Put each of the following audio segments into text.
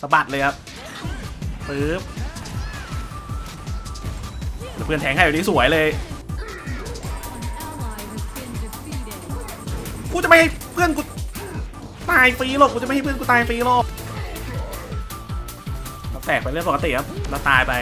สะบัดเลยครับปึ๊บเพื่อนแทงให้แบบนี้สวยเลยกูจะไม่ให้เพื่อนกูตายฟรีหรอกกูจะไม่ให้เพื่อนกูตายฟรีหรอกเราแตกไปเรื่องปกติครับเราตายไป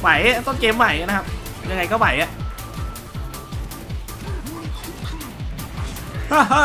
ไหวต้นเกมไหวนะครับ ยังไงก็ไหวอะฮ่าฮ่า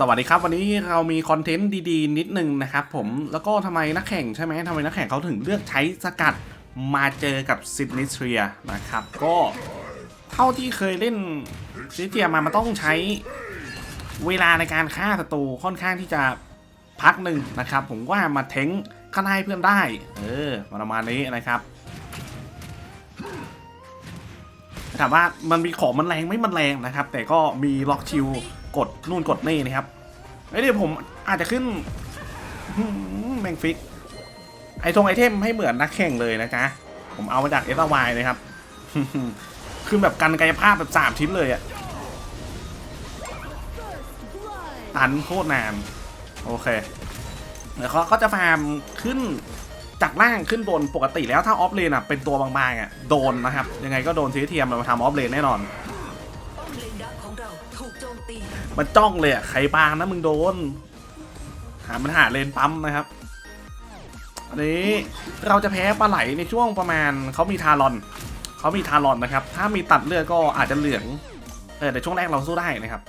สวัสดีครับ วันนี้เรามีคอนเทนต์ดีๆ นิดนึงนะครับผมแล้วก็ทำไมนักแข่งใช่ไหมทำไมนักแข่งเขาถึงเลือกใช้สกัดมาเจอกับซิดนิเทียนะครับ ก็เท่าที่เคยเล่นซิดนิเทียมามันต้องใช้เวลาในการฆ่าศัตรูค่อนข้างที่จะพักหนึ่งนะครับ ผมว่ามาเท้งข้างในเพื่อนได้ เออประมาณนี้นะครับถามว่ามันมีของมันแรงไม่มันแรงนะครับ แต่ก็มีล็อกชิลกดนู่นกดนี่นะครับไอ้เดี๋ยวผมอาจจะขึ้นหืมแมงฟิก ไอทงไอเทมให้เหมือนนักแข่งเลยนะจ๊ะ ผมเอามาจากเอสวายนะครับ คือแบบกันกายภาพแบบสามชิ้นเลยอะตันโคตรนาน โอเคเดี๋ยวเขาก็จะฟาร์มขึ้นจากล่างขึ้นบนปกติแล้วถ้าออฟเลนอะเป็นตัวบางๆอะโดนนะครับ ยังไงก็โดนซีเทียมมาทำออฟเลนแน่นอน มตีมันจ้องเลยอะใครบางนะมึงโดน หามันหาเลนปั๊มนะครับ อันนี้เราจะแพ้ปลาไหลในช่วงประมาณเขามีทารอนเขามีทารอนนะครับ ถ้ามีตัดเลือดก็อาจจะเหลืองเออแต่ช่วงแรกเราสู้ได้นะครับ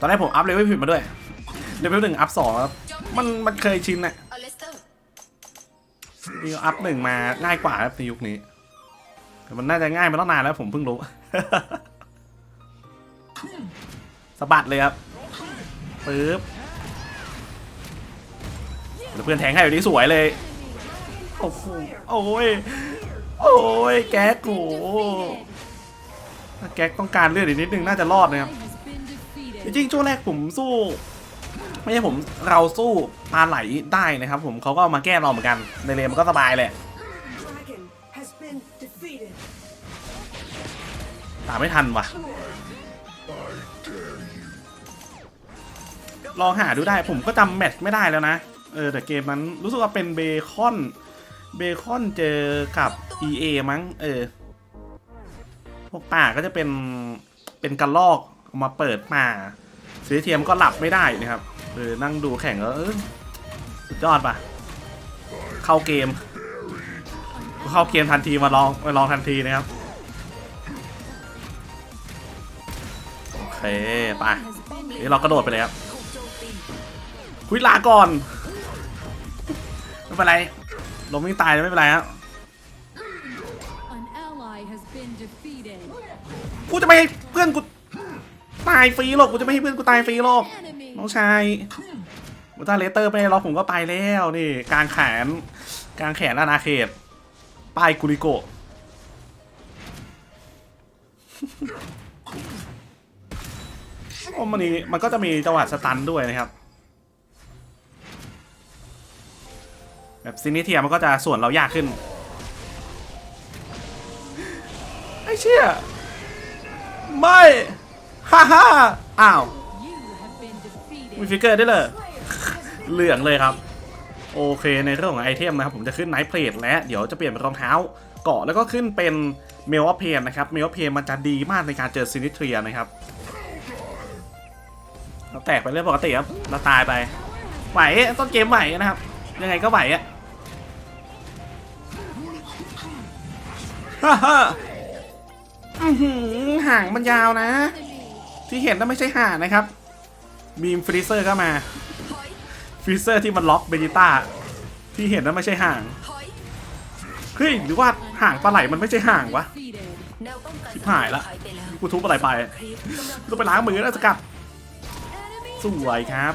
ตอนแรกผมอัพเลเวลผิดมาด้วยเลเวลหนึ่งอัพสองมันมันเคยชินอะนี่อัพหนึ่งมาง่ายกว่าครับในยุคนี้แต่มันน่าจะง่ายมาตั้งนานแล้วผมเพิ่งรู้ สะบัดเลยครับปึ๊บเพื่อนแทงให้แบบนี้สวยเลย โอ้โหโอ้ย โอ้ย แก๊กโหถ้าแก๊กต้องการเลือดอีกนิดนึงน่าจะรอดนะครับ จริงๆช่วงแรกผมสู้ ไม่ใช่ผมเราสู้ปลาไหลได้นะครับ ผมเขาก็มาแก้เราเหมือนกัน ในเลมันก็สบายแหละตามไม่ทันว่ะ ลองหาดูได้ ผมก็จำแมตช์ไม่ได้แล้วนะ เออแต่เกมนั้นรู้สึกว่าเป็นเบคอน เบคอนเจอกับ EA มั้ง เออ พวกป่าก็จะเป็น เป็นกระลอกเอามาเปิดป่าซีเทียมก็หลับไม่ได้นะครับ เออ นั่งดูแข่งแล้วเออสุดยอดปะเข้าเกม เข้าเกมทันทีมาลองมาลองทันทีนะครับ โอเค ไปเดี๋ยเรากระโดดไปเลยครับ คุยลาก่อน ไม่เป็นไรลมไม่ตายไม่เป็นไรครับ An ally has been defeated. กูจะไม่ให้เพื่อนกูตายฟรีหรอกกูจะไม่ให้เพื่อนกูตายฟรีหรอก Enemy. น้องชายมูต้าเลเตอร์ไม่ได้หรอกผมก็ไปแล้วนี่กลางแขนกลางแขนอาณาเขตป้ายกุริโกะโอ้มันนี่มันก็จะมีจังหวะสตันด้วยนะครับ แบบซินิเทียมันก็จะส่วนเรายากขึ้น ไอ้เชี่ย ไม่ ฮ่าฮ่าอ้าว มีฟิกเกอร์ได้เลย เหลืองเลยครับ โอเคในเรื่องของไอเทมนะครับผมจะขึ้นไนท์เพลทและเดี๋ยวจะเปลี่ยนเป็นรองเท้าเกาะแล้วก็ขึ้นเป็นเมลวเพนนะครับ เมลวเพนมันจะดีมากในการเจอซินิเทียนะครับเราแตกไปเรื่องปกติครับเราตายไปไหวต้นเกมไหวนะครับ ยังไงก็ไหวอะ อื้อหือห่างมันยาวนะ ที่เห็นนั่นไม่ใช่ห่างนะครับบีมฟรีเซอร์ก็มาฟรีเซอร์ที่มันล็อกเบจิต้าที่เห็นนั้นไม่ใช่ห่างเฮ้ยหรือว่าห่างปลาไหลมันไม่ใช่ห่างวะ Defeated. แนวป้องกันชิบหายละหายไปแล้วกูทุบอะไรไปครีปต้องไปล้างมือแล้วสกัดสวยครับ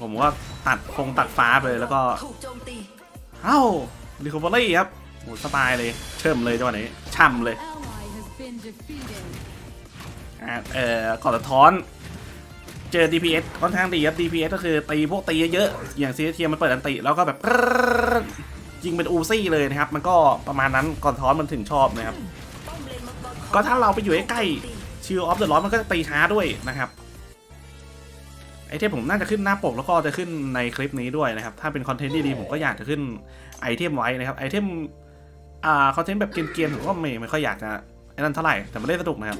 ผมก็ตัดคงตัดฟ้าไปแล้วก็เอ้า รีคอเวอรี่ครับโหสบายเลย เชิมเลยจังหวะนี้ช่ำเลยอะเอ่อก่อนสะท้อน เจอ DPS ค่อนข้างดีครับ DPS ก็คือตีพวกตีเยอะๆอย่างซีเทียมันเปิดอันติแล้วก็แบบยิงเป็นอูซี่เลยนะครับ มันก็ประมาณนั้นก่อนท้อนมันถึงชอบนะครับ ก็ถ้าเราไปอยู่ใกล้ชิลออฟเดอะร้อนมันก็จะตีช้าด้วยนะครับ ไอเทมผมน่าจะขึ้นหน้าปกแล้วก็จะขึ้นในคลิปนี้ด้วยนะครับ ถ้าเป็นคอนเทนต์ดีๆผมก็อยากจะขึ้นไอเทมไว้นะครับ ไอเทม อ่า คอนเทนต์แบบเกรียนๆผมก็ไม่ไม่ค่อยอยากจะไอ้นั่นเท่าไหร่ แต่มันเล่นสนุกนะครับ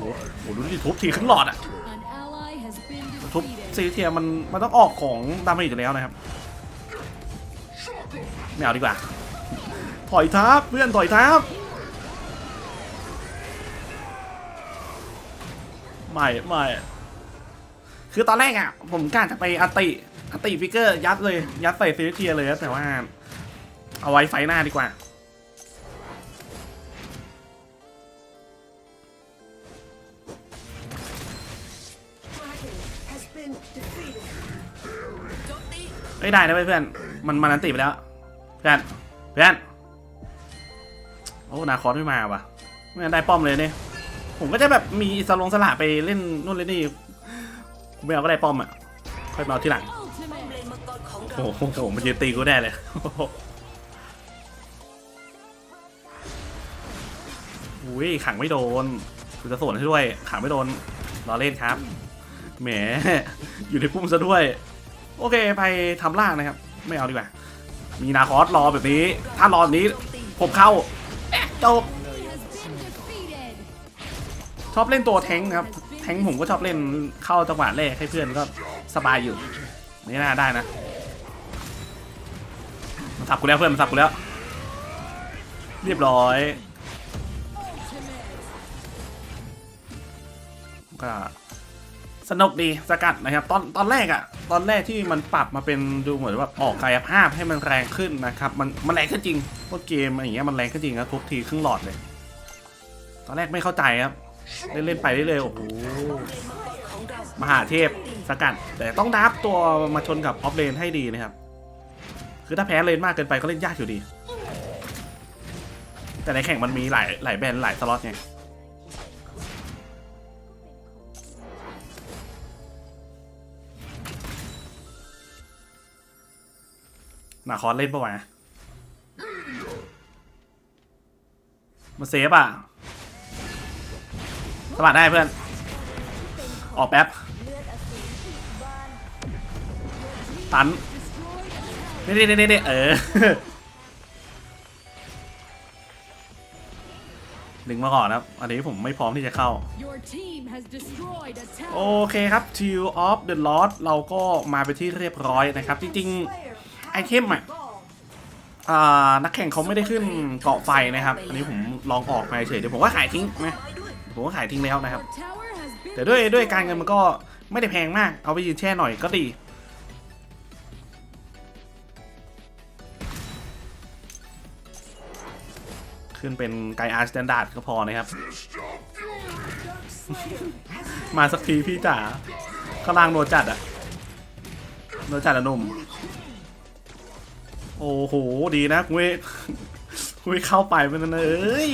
โอ้โหดูดิทุบทีครึ่งหลอดอะ An ally has been ทุบ defeated. ซีเทียมันมันต้องออกของดาเมจอยู่แล้วนะครับ ไม่เอาดีกว่า ถอยทับเพื่อนถอยทับไม่ไม่ คือตอนแรกอะ ผมกะจะไปอติอติฟิกเกอร์ยัดเลย ยัดใส่ซีเทียเลยแต่ว่า เอาไว้ไฟหน้าดีกว่า Dragon has been defeated. โจมตีเอ้ยได้นะเพื่อน มันมันอันติไปแล้ว เพื่อน เพื่อน โอ้ นาคอสไม่มาว่ะ ไม่งั้นได้ป้อมเลยเนี่ย ผมก็จะแบบมีสลงสละไปเล่นนู่นเล่นนี่ กูไม่เอาก็ได้ป้อมอะค่อยมาเอาที่หลังป้อม Ultimate. เลนมังกรของเราโอ้โหมันยืนตีกูได้เลยอุ้ยขังไม่โดนกูจะสวนให้ด้วย ขังไม่โดนรอเล่นครับแหมอยู่ในพุ่มซะด้วย โอเคไปทำล่างนะครับ ไม่เอาดีกว่า มีนาคอสรอแบบนี้ ถ้ารอแบบนี้โจมตีผมเข้าแอะจบ Has been defeated. ชอบเล่นตัวแทงค์ครับแท งค์ผมก็ชอบเล่นเข้าจังหวะแรกให้เพื่อนก็สบายอยู่ นี่น่าได้นะ มันสับกูแล้วเพื่อนมันสับกูแล้ว เรียบร้อยก็สนุกดีสกัดนะครับตอนตอนแรกอะตอนแรกที่มันปรับมาเป็นดูเหมือนว่าออกกายภาพให้มันแรงขึ้นนะครับ มันมันแรงขึ้นจริงพวกเกมอะไรอย่างเงี้ยมันแรงขึ้นจริงครับทุกทีครึ่งหลอดเลย ตอนแรกไม่เข้าใจครับ เล่นเล่นๆไปเรื่อยๆโอ้โหมหาเทพสกัด แต่ต้องดับตัวมาชนกับออฟเลนให้ดีนะครับ คือถ้าแพ้เลนมากเกินไปก็เล่นยากอยู่ดี แต่ในแข่งมันมีหลายหลายแบนหลายสล็อตไงนาคอนเล่นปะวะมาเซฟอะ สบัดได้เพื่อน ออกแป๊บ ตันนี่นี่นี่นี่เออดึงมาก่อนะครับ อันนี้ผมไม่พร้อมที่จะเข้า โอเคครับ Teal of the Lost เราก็มาไปที่เรียบร้อยนะครับ จริง Player ไอเทมอะ evolved. ๆอ่านักแข่งเขาไม่ได้ขึ้นเกาะไฟนะครับ อันนี้ผมลองออกมาเฉยเดี๋ยวผมก็ขายทิ้งนะไปด้วย ผมก็ขายทิ้งแล้วนะครับ Your tower has been แต่ด้วยด้วยการเงินมันก็ไม่ได้แพงมาก เอาไปยืนแช่หน่อยก็ดี ขึ้นเป็นไกอาร์สแตนดาร์ดก็พอนะครับ มาสักทีพี่จ๋าข้างล่างโนจัดอะโนจัดอะหนุ่ม โอ้โห ดีนะกูไม่กูไม่เข้าไปมันนะเอ้ย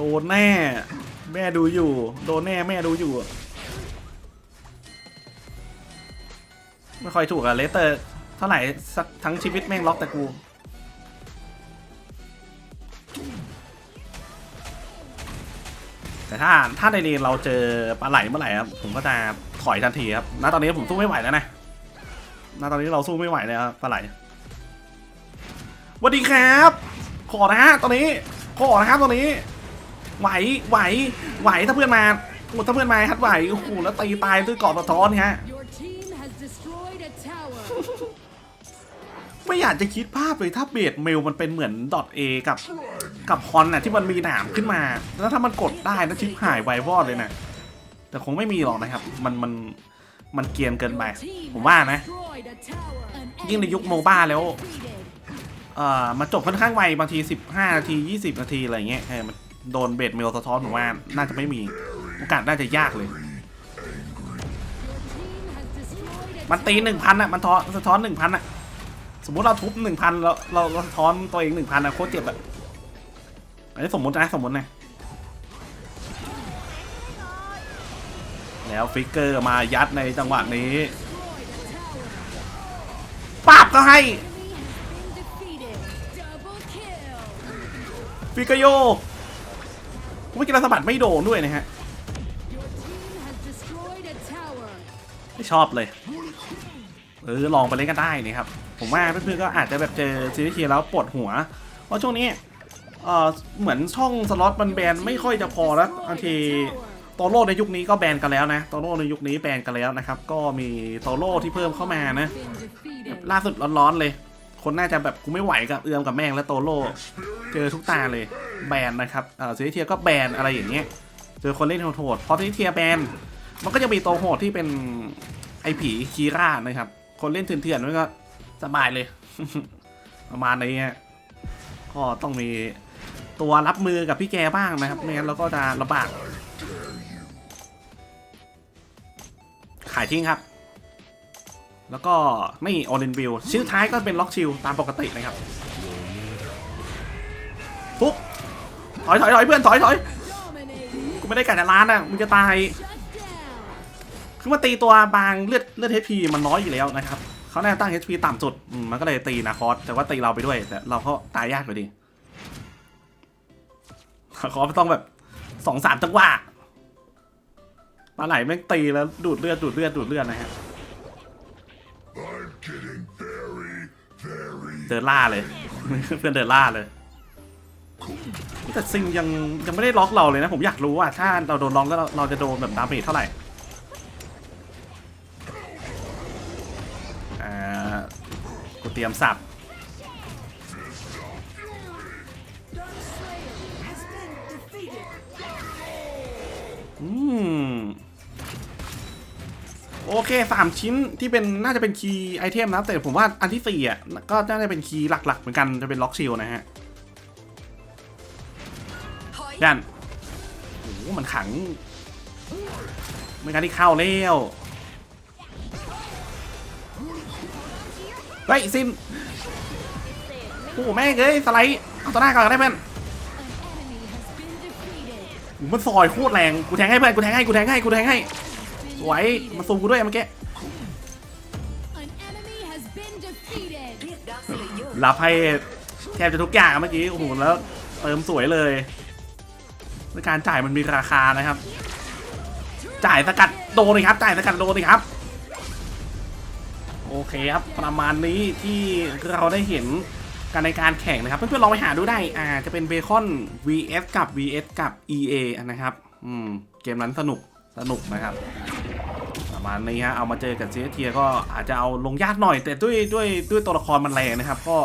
โดนแน่ แม่ดูอยู่ โดนแน่แม่ดูอยู่ ไม่ค่อยถูกอะเลสเตอร์เท่าไหร่สักทั้งชีวิตแม่งล็อกแต่กูแต่ถ้าถ้าในเลนเราเจอปลาไหลเมื่อไหร่ครับผมก็จะถอยทันทีครับณตอนนี้ผมสู้ไม่ไหวแล้วนะณตอนนี้เราสู้ไม่ไหวแล้วครับปลาไหลสวัสดีครับ ขอนะฮะตอนนี้ ขอนะครับตอนนี้ ไหวไหวไหวถ้าเพื่อนมาโอ้ถ้าเพื่อนมาฮัดไหวโอ้โหแล้วตีตายด้วยเกาะสะท้อนฮะ Your team has destroyed a tower. ไม่อยากจะคิดภาพเลยถ้าเบสเมลมันเป็นเหมือนดอทเอกับกับฮอนน่ะที่มันมีหนามขึ้นมา แล้วถ้ามันกดได้นะชิปหายไววอดเลยนะแต่คงไม่มีหรอกนะครับ มันมันมันเกรียนเกินไป Your team ผมว่า has นะ destroyed a tower. An ยิ่งในยุค enemy โม has บ้า been แล้ว defeated. เอ่อมาจบค่อนข้างไวบางที 15 นาที 20 นาที อะไรเงี้ยเออมัน โดนเบสเมลสะท้อนผมว่าน่าจะไม่มีโอกาสน่าจะยากเลย มันตีหนึ่งพันอะมันท้อสะท้อนหนึ่งพันอะสมมุติเราทุบหนึ่งพันเราเราเราสะท้อนตัวเองหนึ่งพันนะโคตรเจ็บอะอันนี้สมมตินะสมมตินะแล้วฟิกเกอร์มายัดในจังหวะนี้ปาบก็ให้ฟิกเกอร์โย เมื่อกี้เราสะบัดไม่โดนด้วยนะฮะ ไม่ชอบเลย เออลองไปเล่นกันได้นี่ครับ ผมว่าเพื่อนๆก็อาจจะแบบเจอซีรีส์ทีแล้วปวดหัว เพราะช่วงนี้เออเหมือนช่องสล็อตมันแบนไม่ค่อยจะพอแล้วบางทีโตโร่ในยุคนี้ก็แบนกันแล้วนะโตโร่ในยุคนี้แบนกันแล้วนะครับ ก็มีโตโร่ที่เพิ่มเข้ามานะล่าสุดร้อนๆเลย คนน่าจะแบบกูไม่ไหวกับเอือมกับแม่งและโตโร่เจอทุกตาเลยแบนนะครับเออซีรีเทียก็แบนอะไรอย่างเงี้ยเจอคนเล่นโหดพอซีรีเทียแบนมันก็จะมีโตโหดที่เป็นไอผีคีร่านะครับ คนเล่นเถื่อนๆมันก็สบายเลย ประมาณนี้ก็ต้องมีตัวรับมือกับพี่แกบ้างนะครับไม่งั้นเราก็จะลำบากขายทิ้งครับ แล้วก็ไม่ออเรนวิวชื่อท้ายก็เป็นล็อกชิลตามปกตินะครับฟุกถอยถอยถอยเพื่อนถอยถอยกูไม่ได้กัดแต่ร้านอะมึงจะตายคือมาตีตัวบางเลือดเลือด HP มันน้อยอยู่แล้วนะครับเขาแน่ตั้ง HP ต่ำสุดมันก็เลยตีนาคอสแต่ว่าตีเราไปด้วย แต่เราก็ตายยากอยู่ดีนาคอสต้องแบบสองสามจังหวะปลาไหลแม่งตีแล้วดูดเลือดดูดเลือดดูดเลือดนะฮะ เดินล่าเลย เพื่อนเดินล่าเลย แต่ซิงยังยังไม่ได้ล็อกเราเลยนะ ผมอยากรู้ว่าถ้าเราโดนล็อกแล้วเราเราจะโดนแบบดาเมจเท่าไหร่อ่ากูเตรียมสับอืม โอเคสามชิ้นที่เป็นน่าจะเป็นคีย์ไอเทมนะแต่ผมว่าอันที่สี่อะก็น่าจะเป็นคีย์หลักๆ เหมือนกันจะเป็นล็อกชิลนะฮะถอยยันโอ้โหมันขังไม่การที่เข้าแล้วเฮ้ยซินโอ้โหแม่งเอ้ยสไลด์เอาตัวหน้าก่อนก็ได้เพื่อน An enemy has been defeated. โอ้โหมันซอยโคตรแรงกูแทงให้เพื่อนกูแทงให้กูแทงให้กูแทงให้ Been สวยมาซูมกูด้วยเมื่อกี้ An enemy has been defeated. เรียกดาร์คสเลเยอร์รับให้แทบจะทุกอย่างเมื่อกี้โอ้โหแล้วเติมสวยเลยในการจ่ายมันมีราคานะครับ จ่ายสกัดโดนเลยครับ จ่ายสกัดโดนเลยครับ โอเคครับ ประมาณนี้ที่เราได้เห็นกันในการแข่งนะครับ เพื่อนๆลองไปหาดูได้อ่าจะเป็นเบคอน vs กับ vs กับ EA นะครับ อืม เกมนั้นสนุกสนุกนะครับประ มาณนี้ฮะเอามาเจอกับเซเทียก็อาจจะเอาลงยากหน่อย แต่ด้วยด้วยด้วยตัวละครมันแรงนะครับ ก็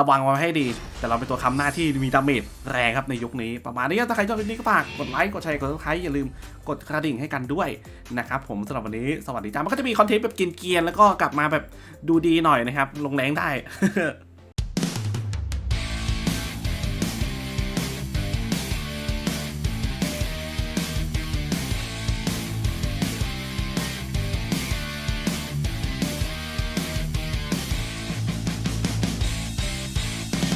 ระวังไว้ให้ดี แต่เราเป็นตัวคำหน้าที่มีดาเมจแรงครับในยุคนี้ ประมาณนี้ถ้าใครชอบคลิปนี้ก็ฝากกดไลค์กดแชร์กด subscribe อย่าลืมกดกระดิ่งให้กันด้วยนะครับผมสำหรับวันนี้สวัสดีจ้ามันก็จะมีคอนเทนต์แบบกินเกียนๆแล้วก็กลับมาแบบดูดีหน่อยนะครับลงแรงได้